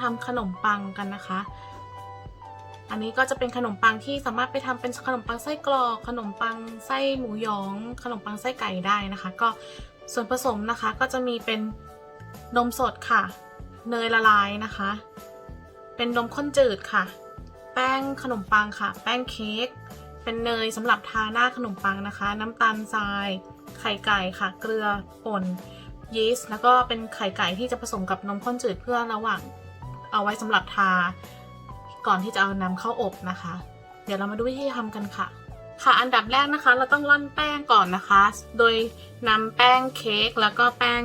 ทำขนมปังกันนะคะ อันนี้ก็จะเป็นขนมปังที่สามารถไปทำเป็นขนมปังไส้กรอก ขนมปังไส้หมูหยอง ขนมปังไส้ไก่ได้นะคะ ก็ส่วนผสมนะคะก็จะมีเป็นนมสดค่ะ เนยละลายนะคะ เป็นนมข้นจืดค่ะ แป้งขนมปังค่ะ แป้งเค้ก เป็นเนยสำหรับทาหน้าขนมปังนะคะ น้ำตาลทราย ไข่ไก่ค่ะ เกลือป่นยีสต์แล้วก็เป็นไข่ไก่ที่จะผสมกับนมข้นจืดเพื่อระหว่าง เอาไว้สำหรับทา ก่อนที่จะเอานำเข้าอบนะคะ เดี๋ยวเรามาดูวิธีทำกันค่ะ ค่ะอันดับแรกนะคะ เราต้องร่อนแป้งก่อนนะคะ โดยนำแป้งเค้กแล้วก็แป้ง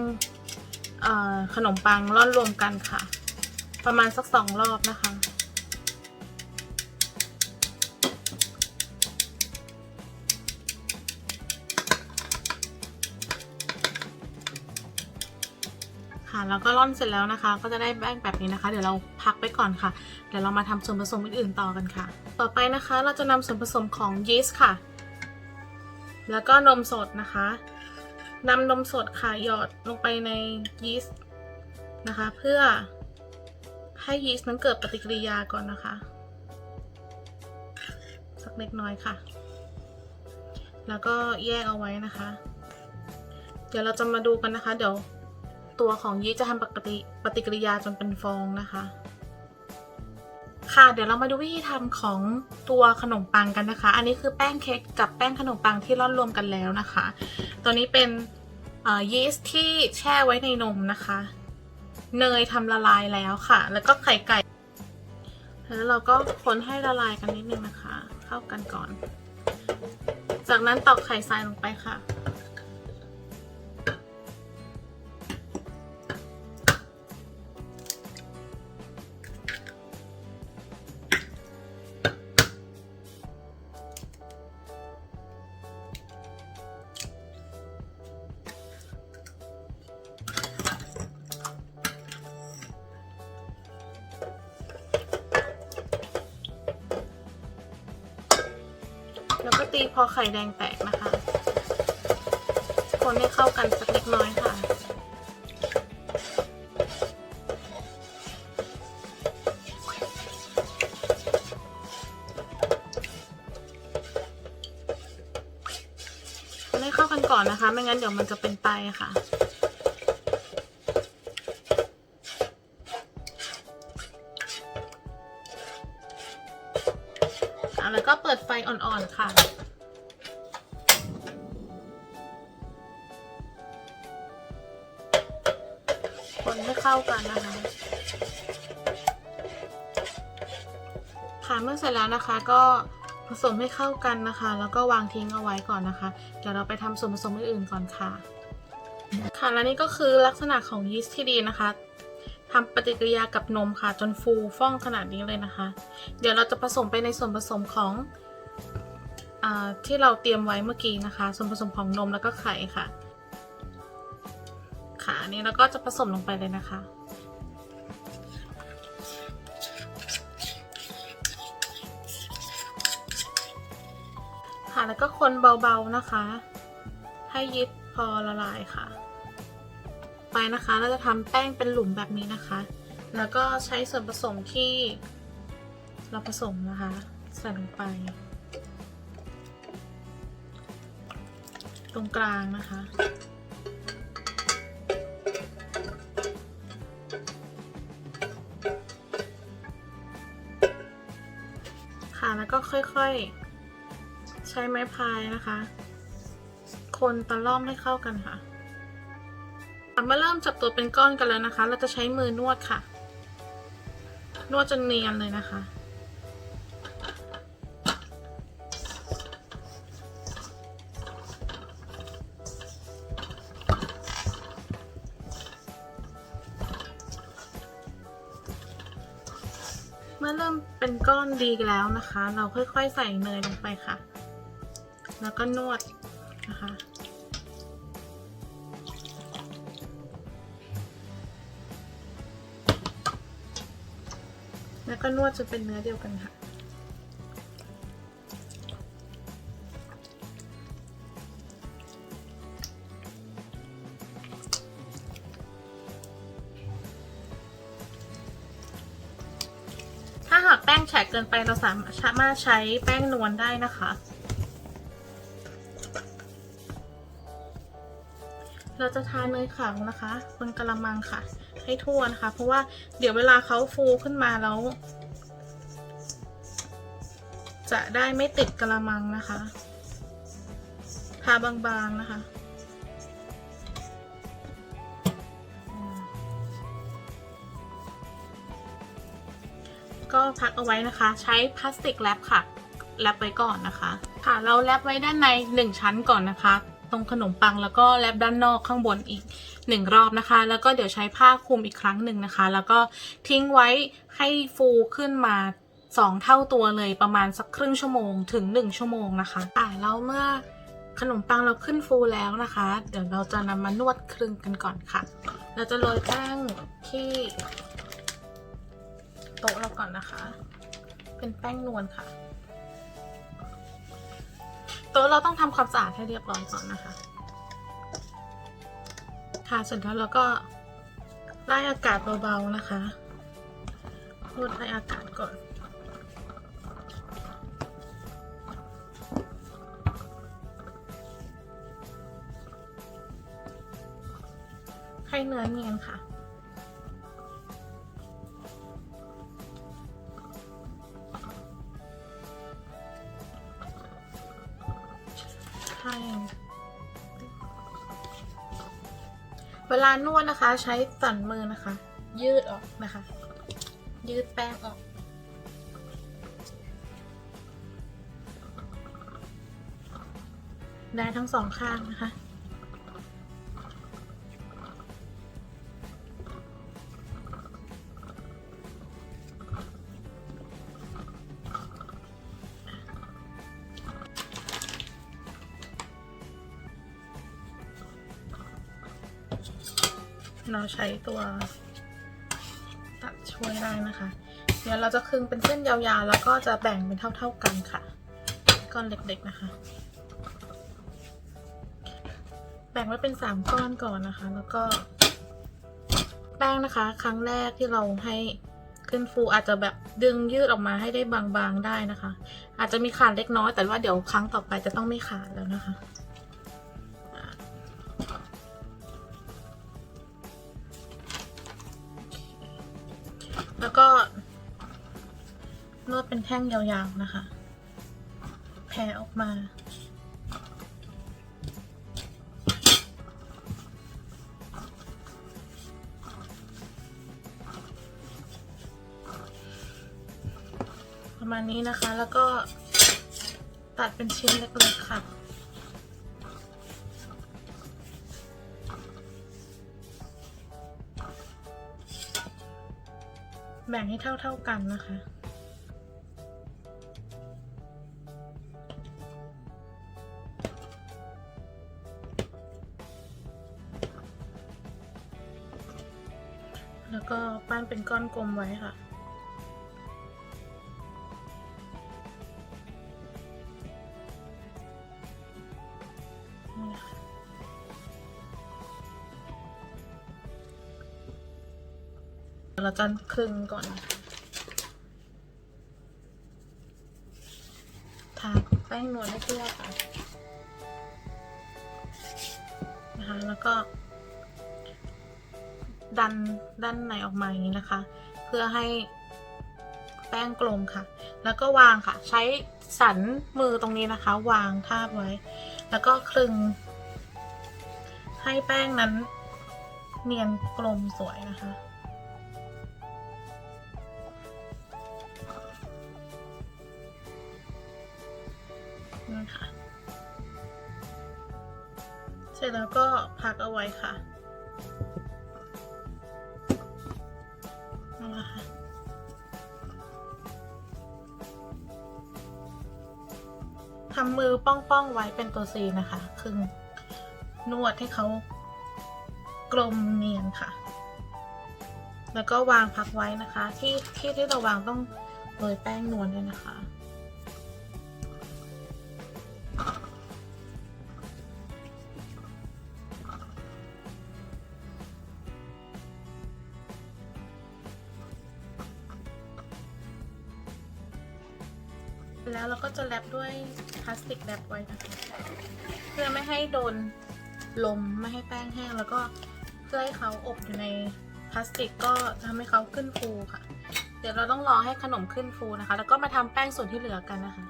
ขนมปังร่อนรวมกันค่ะ ประมาณสักสองรอบนะคะ แล้วก็ร่อนเสร็จแล้วนะคะ ก็จะได้แป้งแบบนี้นะคะ เดี๋ยวเราพักไปก่อนค่ะ เดี๋ยวเรามาทำส่วนผสมอื่นๆต่อกันค่ะ ต่อไปนะคะเราจะนำส่วนผสมของยีสต์ค่ะ แล้วก็นมสดนะคะนำนมสดค่ะหยอดลงไปในยีสต์นะคะ เพื่อให้ยีสต์นั้นเกิดปฏิกิริยาก่อนนะคะ สักเล็กน้อยค่ะ แล้วก็แยกเอาไว้นะคะ เดี๋ยวเราจะมาดูกันนะคะ เดี๋ยว ตัวของยีสต์จะทำปฏิปฏิกิริยาจนเป็นฟองนะคะ ค่ะเดี๋ยวเรามาดูวิธีทำของตัวขนมปังกันนะคะ อันนี้คือแป้งเค้กกับแป้งขนมปังที่ร่อนรวมกันแล้วนะคะ ตัวนี้เป็นยีสต์ที่แช่ไว้ในนมนะคะ เนยทำละลายแล้วค่ะ แล้วก็ไข่ไก่แล้วเราก็คนให้ละลายกันนิดนึงนะคะ เข้ากันก่อน จากนั้นตอกไข่ทรายลงไปค่ะ ข่แดงแตกนะคะ คนให้เข้ากันสักเล็กน้อยค่ะ คนให้เข้ากันก่อนนะคะ ไม่งั้นเดี๋ยวมันจะเป็นไตค่ะ แล้วนะคะ ก็ผสมให้เข้ากันนะคะ แล้วก็วางทิ้งเอาไว้ก่อนนะคะ เดี๋ยวเราไปทำส่วนผสมอื่นๆก่อนค่ะ ค่ะและนี่ก็คือลักษณะของยีสต์ที่ดีนะคะทำปฏิกิริยากับนมค่ะ จนฟูฟ่องขนาดนี้เลยนะคะ เดี๋ยวเราจะผสมไปในส่วนผสมของอที่เราเตรียมไว้เมื่อกี้นะคะ ส่วนผสมของนมแล้วก็ไข่ค่ะ ค่ะนนี้เราก็จะผสมลงไปเลยนะคะ แล้วก็คนเบาๆนะคะ ให้ยิบพอละลายค่ะ ไปนะคะ เราจะทำแป้งเป็นหลุมแบบนี้นะคะ แล้วก็ใช้ส่วนผสมที่เราผสมนะคะใส่ลงไป ตรงกลางนะคะค่ะแล้วก็ค่อยๆ ช้ไม้พายนะคะ คนตะล่อมให้เข้ากันค่ะเมื่อเริ่มจับตัวเป็นก้อนกันแล้วนะคะ เราจะใช้มือนวดค่ะ นวดจนเนียนเลยนะคะ เมื่อเริ่มเป็นก้อนดีแล้วนะคะ เราค่อยๆใส่เนยลงไปค่ะ แล้วก็นวดนะคะแล้วก็นวดจนเป็นเนื้อเดียวกันค่ะ ถ้าหากแป้งแฉะเกินไปเราสามารถใช้แป้งนวลได้นะคะ เราจะทาเนยขาวนะคะบนกระมังค่ะ ให้ทั่วนะคะ เพราะว่าเดี๋ยวเวลาเขาฟูขึ้นมาแล้ว จะได้ไม่ติดกระมังนะคะทาบางๆนะคะก็พักเอาไว้นะคะ ใช้พลาสติกแรปค่ะแรปไว้ก่อนนะคะ ค่ะ เราแรปไว้ด้านใน 1 ชั้นก่อนนะคะ ตรงขนมปังแล้วก็แรปด้านนอกข้างบนอีก1รอบนะคะ แล้วก็เดี๋ยวใช้ผ้าคลุมอีกครั้งหนึ่งนะคะ แล้วก็ทิ้งไว้ให้ฟูขึ้นมา2เท่าตัวเลยประมาณสักครึ่งชั่วโมงถึง1ชั่วโมงนะคะอ่าแล้วเมื่อขนมปังเราขึ้นฟูแล้วนะคะ เดี๋ยวเราจะนำมานวดคลึงกันก่อนค่ะ เราจะโรยแป้งที่โต๊ะเราก่อนนะคะ เป็นแป้งนวลค่ะ โต๊ะเราต้องทำความสะอาดให้เรียบร้อยก่อนนะคะ ค่ะเสร็จแล้วเราก็ไล่อากาศเบาๆนะคะนวดไล่อากาศก่อนให้เนื้อเนียนค่ะ ให้ เวลานวดนะคะ ใช้สันมือนะคะ ยืดออกนะคะ ยืดแป้งออกได้ทั้งสองข้างนะคะ เราใช้ตัวตัดช่วยได้นะคะ เดี๋ยวเราจะคึงเป็นเส้นยาวๆ แล้วก็จะแบ่งเป็นเท่า ๆกันค่ะ ก้อนเล็กๆนะคะ แบ่งไว้เป็นสามก้อนก่อนนะคะ แล้วก็แป้งนะคะ ครั้งแรกที่เราให้ขึ้นฟูอาจจะแบบดึงยืดออกมาให้ได้บางๆได้นะคะ อาจจะมีขาดเล็กน้อยแต่ว่าเดี๋ยวครั้งต่อไปจะต้องไม่ขาดแล้วนะคะ ท่งยาวๆนะคะ แผ่ออกมา ประมาณนี้นะคะ แล้วก็ตัดเป็นชิ้นเล็กๆค่ะแบ่งให้เท่าๆกันนะคะ กลมไว้ค่ะ เราจะคลึงก่อน ทาแป้งนวลให้ทั่วค่ะ นะคะ แล้วก็ดันด้านในออกมาอย่างนี้นะคะ พื่อให้แป้งกลมค่ะ แล้วก็วางค่ะ ใช้สันมือตรงนี้นะคะ วางทาบไว้ แล้วก็คลึง ให้แป้งนั้น เนียนกลมสวยนะคะนี่ค่ะเสร็จแล้วก็พักเอาไว้ค่ะ ป้องๆไว้เป็นตัวซีนะคะคือนวดให้เขากลมเนียนค่ะ แล้วก็วางพักไว้นะคะ ที่ที่ที่เราวางต้องโรยแป้งนวลด้วยนะคะ แล้วเราก็จะแรปด้วยพลาสติกแรปไว้นะคะเพื่อไม่ให้โดนลมไม่ให้แป้งแห้ง แล้วก็เพื่อให้เขาอบอยู่ในพลาสติกก็ทำให้เขาขึ้นฟูค่ะ เดี๋ยวเราต้องรอให้ขนมขึ้นฟูนะคะ แล้วก็มาทำแป้งส่วนที่เหลือกันนะคะ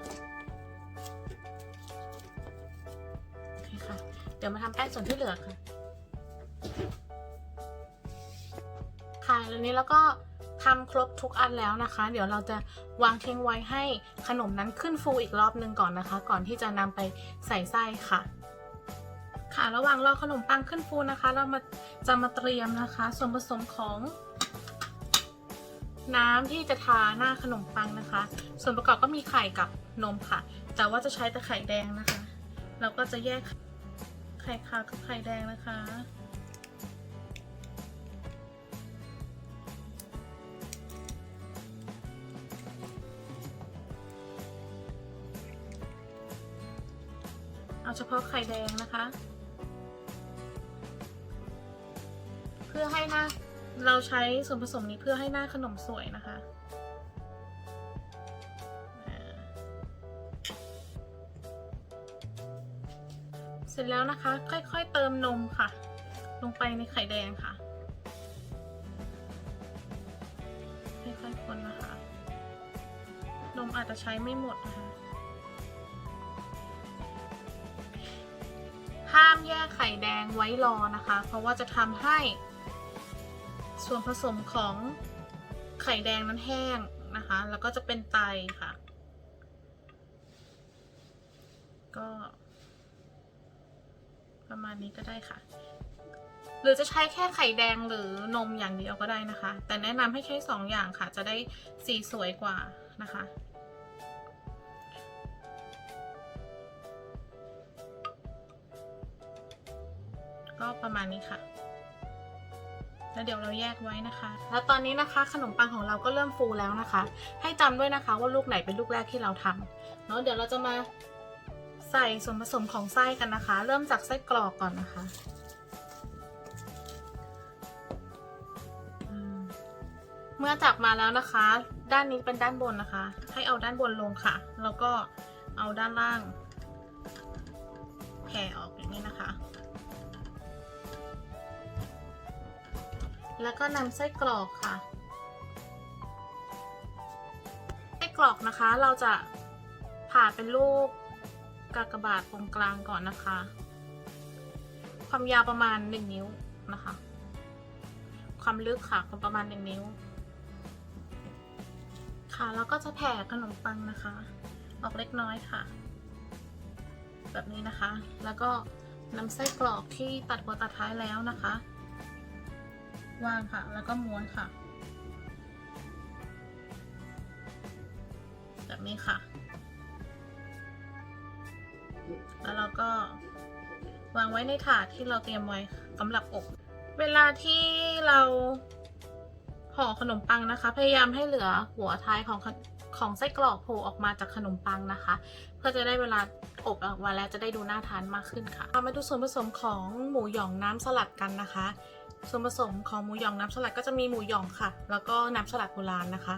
โอเคค่ะ เดี๋ยวมาทำแป้งส่วนที่เหลือค่ะค่ะแล้วนี้แล้วก็ ทำครบทุกอันแล้วนะคะ เดี๋ยวเราจะวางทิ้งไว้ให้ขนมนั้นขึ้นฟูอีกรอบหนึ่งก่อนนะคะ ก่อนที่จะนำไปใส่ไส้ค่ะ ค่ะระหว่างรอขนมปังขึ้นฟูนะคะ เรามาจะมาเตรียมนะคะ ส่วนผสมของน้ำที่จะทาหน้าขนมปังนะคะ ส่วนประกอบก็มีไข่กับนมค่ะ แต่ว่าจะใช้แต่ไข่แดงนะคะ เราก็จะแยกไข่ขาวกับไข่แดงนะคะ เอาเฉพาะไข่แดงนะคะ เพื่อให้หน้าเราใช้ส่วนผสมนี้เพื่อให้หน้าขนมสวยนะคะเสร็จแล้วนะคะ ค่อยๆเติมนมค่ะ ลงไปในไข่แดงค่ะค่อยๆคนนะคะ นมอาจจะใช้ไม่หมดนะคะ ห้ามแยกไข่แดงไว้รอนะคะ เพราะว่าจะทำให้ ส่วนผสมของไข่แดงนั้นแห้งนะคะ แล้วก็จะเป็นไตค่ะ ก็ ประมาณนี้ก็ได้ค่ะ หรือจะใช้แค่ไข่แดงหรือนมอย่างเดียวก็ได้นะคะ แต่แนะนำให้ใช้สองอย่างค่ะ จะได้สีสวยกว่านะคะ ก็ประมาณนี้ค่ะ แล้วเดี๋ยวเราแยกไว้นะคะ แล้วตอนนี้นะคะ ขนมปังของเราก็เริ่มฟูแล้วนะคะ ให้จำด้วยนะคะว่าลูกไหนเป็นลูกแรกที่เราทำเนาะเดี๋ยวเราจะมาใส่ส่วนผสมของไส้กันนะคะ เริ่มจากไส้กรอกก่อนนะคะเมื่อจับมาแล้วนะคะ ด้านนี้เป็นด้านบนนะคะ ให้เอาด้านบนลงค่ะ แล้วก็เอาด้านล่างแผ่ออกอย่างนี้นะคะ แล้วก็นำไส้กรอกค่ะ ไส้กรอกนะคะ เราจะผ่าเป็นรูปกากบาทตรงกลางก่อนนะคะ ความยาวประมาณ 1 นิ้วนะคะ ความลึกค่ะคประมาณ 1 นิ้ว ค่ะแล้วก็จะแผ่ขนมปังนะคะ ออกเล็กน้อยค่ะ แบบนี้นะคะ แล้วก็นำไส้กรอกที่ตัดหัวตัดท้ายแล้วนะคะ วางค่ะ แล้วก็ม้วนค่ะแบบนี้ค่ะ แล้วเราก็วางไว้ในถาดที่เราเตรียมไว้สำหรับอบเวลาที่เราห่อขนมปังนะคะ พยายามให้เหลือหัวท้ายของขของไส้กรอกโผล่ออกมาจากขนมปังนะคะ เพื่อจะได้เวลาอบออกมาแล้วจะได้ดูน่าทานมากขึ้นค่ะ มาดูส่วนผสมของหมูหยองน้ำสลัดกันนะคะ ส่วนผสมของหมูหยองน้ำสลัดก็จะมีหมูหยองค่ะ แล้วก็น้ำสลัดโบราณนะคะ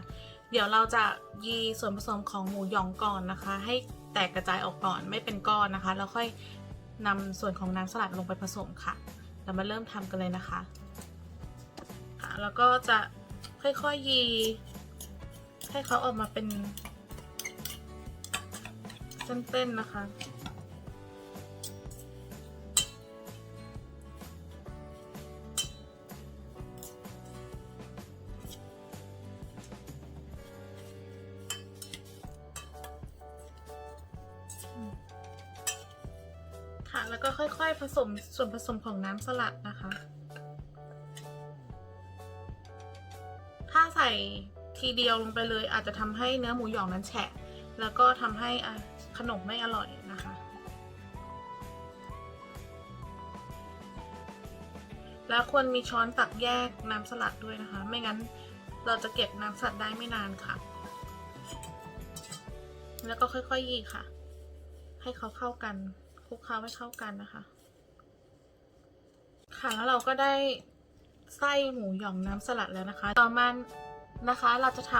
เดี๋ยวเราจะยีส่วนผสมของหมูหยองก่อนนะคะ ให้แตกกระจายออกก่อนไม่เป็นก้อนนะคะ แล้วค่อยนำส่วนของน้ำสลัดลงไปผสมค่ะ เรามาเริ่มทำกันเลยนะคะค่ะแล้วก็จะค่อยๆยีให้เขาออกมาเป็นเส้นๆนะคะคะ สมส่วนผสมของน้ำสลัดนะคะ ถ้าใส่ทีเดียวลงไปเลย อาจจะทำให้เนื้อหมูหยองนั้นแฉะ แล้วก็ทำให้อะขนมไม่อร่อยนะคะ แล้วควรมีช้อนตักแยกน้ำสลัดด้วยนะคะ ไม่งั้นเราจะเก็บน้ำสลัดได้ไม่นานค่ะ แล้วก็ค่อยๆยีค่ะ ให้เขาเข้ากันคลุกเคล้าให้เข้ากันนะคะ ค่ะแล้วเราก็ได้ไส้หมูหยองน้ำสลัดแล้วนะคะ ต่อมานะคะเราจะท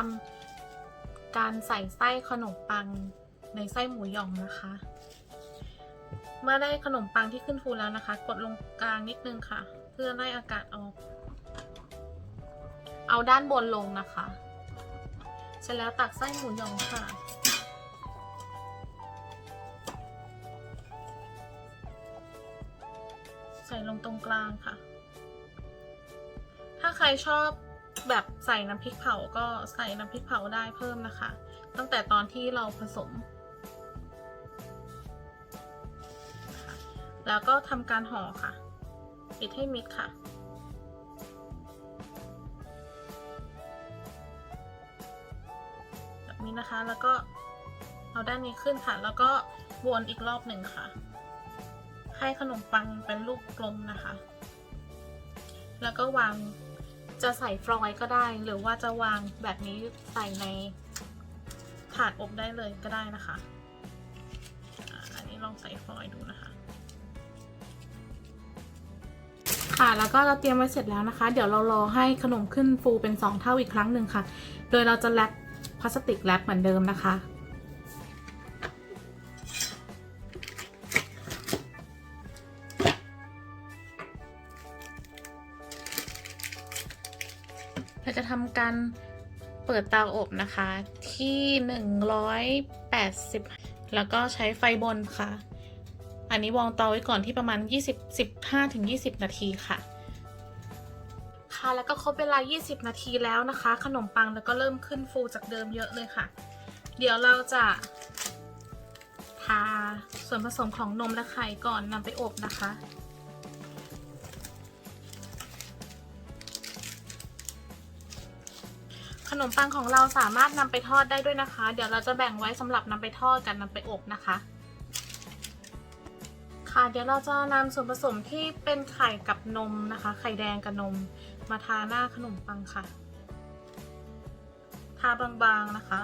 ำการใส่ไส้ขนมปังในไส้หมูหยองนะคะ เมื่อได้ขนมปังที่ขึ้นฟูแล้วนะคะ กดลงกลางนิดนึงค่ะ เพื่อไล่อากาศออก เอาด้านบนลงนะคะ เสร็จแล้วตักไส้หมูหยองค่ะ ใส่ลงตรงกลางค่ะ ถ้าใครชอบแบบใส่น้ำพริกเผาก็ใส่น้ำพริกเผาได้เพิ่มนะคะ ตั้งแต่ตอนที่เราผสม แล้วก็ทำการห่อค่ะ ปิดให้มิดค่ะแบบนี้นะคะแล้วก็เอาด้านนี้ขึ้นค่ะ แล้วก็วนอีกรอบหนึ่งค่ะ ให้ขนมปังเป็นรูปกลมนะคะ แล้วก็วางจะใส่ฟรอยก็ได้ หรือว่าจะวางแบบนี้ใส่ในถาดอบได้เลยก็ได้นะคะ อันนี้ลองใส่ฟรอยดูนะคะ ค่ะ แล้วก็เราเตรียมไว้เสร็จแล้วนะคะ เดี๋ยวเรารอให้ขนมขึ้นฟูเป็น 2 เท่าอีกครั้งหนึ่งค่ะ โดยเราจะแรปพลาสติกแรปเหมือนเดิมนะคะ เปิดเตาอบนะคะ ที่ 180 แล้วก็ใช้ไฟบนค่ะ อันนี้วางเตาไว้ก่อนที่ประมาณ 20 15ถึง20 นาทีค่ะ ค่ะแล้วก็ครบเวลา 20 นาทีแล้วนะคะ ขนมปังแล้วก็เริ่มขึ้นฟูจากเดิมเยอะเลยค่ะ เดี๋ยวเราจะทาส่วนผสมของนมและไข่ก่อนนำไปอบนะคะ นมปังของเราสามารถนำไปทอดได้ด้วยนะคะ เดี๋ยวเราจะแบ่งไว้สำหรับนำไปทอดกันนำไปอบนะคะ ค่ะเดี๋ยวเราจะนำส่วนผสมที่เป็นไข่กับนมนะคะ ไข่แดงกับนม มาทาหน้าขนมปังค่ะ ทาบางๆนะคะ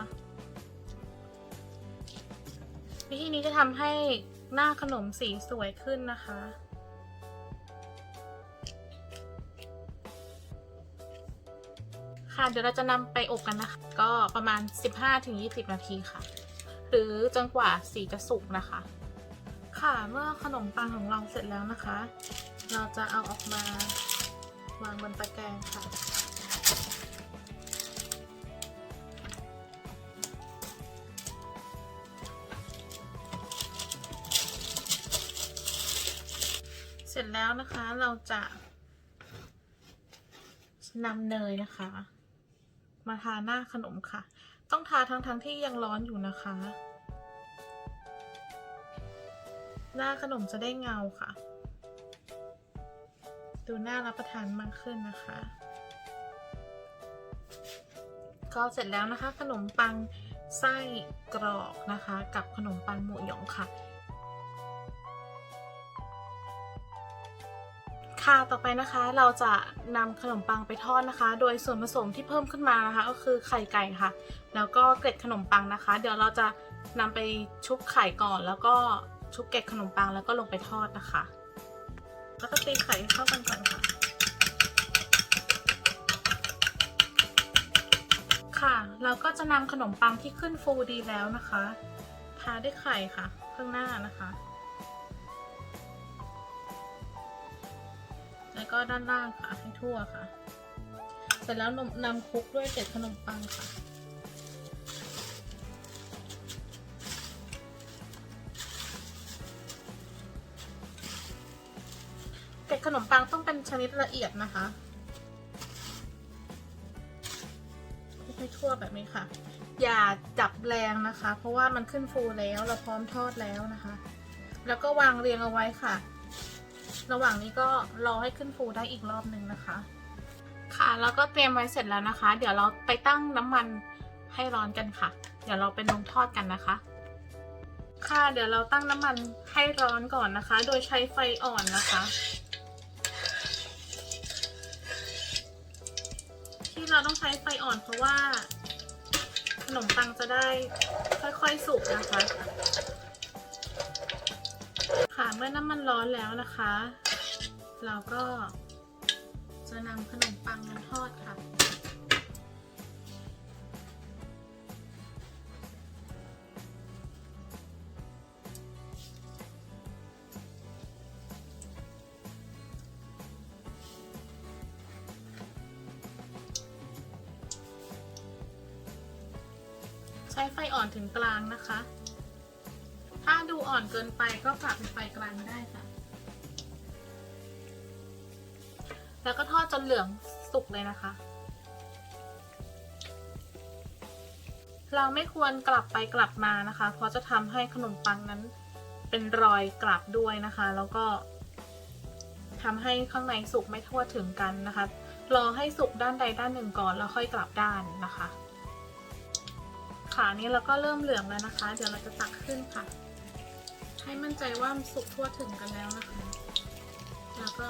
วิธีนี้จะทำให้หน้าขนมสีสวยขึ้นนะคะ ค่ะเดี๋ยวเราจะนำไปอบกันนะคะ ก็ประมาณ 15-20 นาทีค่ะ หรือจนกว่าสีจะสุกนะคะ ค่ะเมื่อขนมปังของเราเสร็จแล้วนะคะ เราจะเอาออกมาวางบนตะแกรงค่ะ เสร็จแล้วนะคะเราจะนำเนยนะคะ มาทาหน้าขนมค่ะ ต้องทาทั้งทั้งๆที่ยังร้อนอยู่นะคะ หน้าขนมจะได้เงาค่ะ ดูน่ารับประทานมากขึ้นนะคะ ก็เสร็จแล้วนะคะ ขนมปังไส้กรอกนะคะ กับขนมปังหมูหยองค่ะ ค่ะต่อไปนะคะ เราจะนำขนมปังไปทอดนะคะ โดยส่วนผสมที่เพิ่มขึ้นมานะคะ ก็คือไข่ไก่ค่ะ แล้วก็เกล็ดขนมปังนะคะ เดี๋ยวเราจะนำไปชุบไข่ก่อน แล้วก็ชุบเกล็ดขนมปังแล้วก็ลงไปทอดนะคะ แล้วก็ตีไข่เข้ากันก่อนค่ะ ค่ะเราก็จะนำขนมปังที่ขึ้นฟูดีแล้วนะคะ ทาด้วยไข่ค่ะ ข้างหน้านะคะ แล้วก็ด้านล่างค่ะให้ทั่วค่ะ เสร็จแล้วนำนำคลุกด้วยเกล็ดขนมปังค่ะเกล็ดขนมปังต้องเป็นชนิดละเอียดนะคะคลุกให้ทั่วแบบนี้ค่ะ อย่าจับแรงนะคะ เพราะว่ามันขึ้นฟูแล้วเราพร้อมทอดแล้วนะคะ แล้วก็วางเรียงเอาไว้ค่ะ ระหว่างนี้ก็รอให้ขึ้นฟูได้อีกรอบหนึ่งนะคะ ค่ะแล้วก็เตรียมไว้เสร็จแล้วนะคะ เดี๋ยวเราไปตั้งน้ำมันให้ร้อนกันค่ะ เดี๋ยวเราไปลงทอดกันนะคะ ค่ะเดี๋ยวเราตั้งน้ำมันให้ร้อนก่อนนะคะ โดยใช้ไฟอ่อนนะคะ ที่เราต้องใช้ไฟอ่อนเพราะว่าขนมปังจะได้ค่อยๆสุกนะคะ เมื่อน้ำมันร้อนแล้วนะคะ เราก็จะนำขนมปังมาทอดค่ะ ใช้ไฟอ่อนถึงกลางนะคะ ดูอ่อนเกินไปก็ปรับเป็นไฟกลางได้ค่ะ แล้วก็ทอดจนเหลืองสุกเลยนะคะ เราไม่ควรกลับไปกลับมานะคะ เพราะจะทำให้ขนมปังนั้นเป็นรอยกลับด้วยนะคะ แล้วก็ทำให้ข้างในสุกไม่ทั่วถึงกันนะคะ รอให้สุกด้านใดด้านหนึ่งก่อนแล้วค่อยกลับด้านนะคะขานี้เราก็เริ่มเหลืองแล้วนะคะ เดี๋ยวเราจะตักขึ้นค่ะ ให้มั่นใจว่าสุกทั่วถึงกันแล้วนะคะ แล้วก็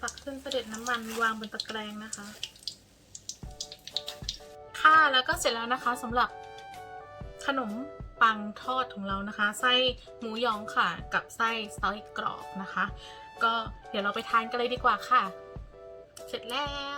ตักขึ้นเสด็จน้ำมันวางบนตะแกรงนะคะ ค่ะแล้วก็เสร็จแล้วนะคะสำหรับขนมปังทอดของเรานะคะ ไส้หมูยองค่ะ กับไส้สตอกรอบนะคะ ก็เดี๋ยวเราไปทานกันเลยดีกว่าค่ะ เสร็จแล้ว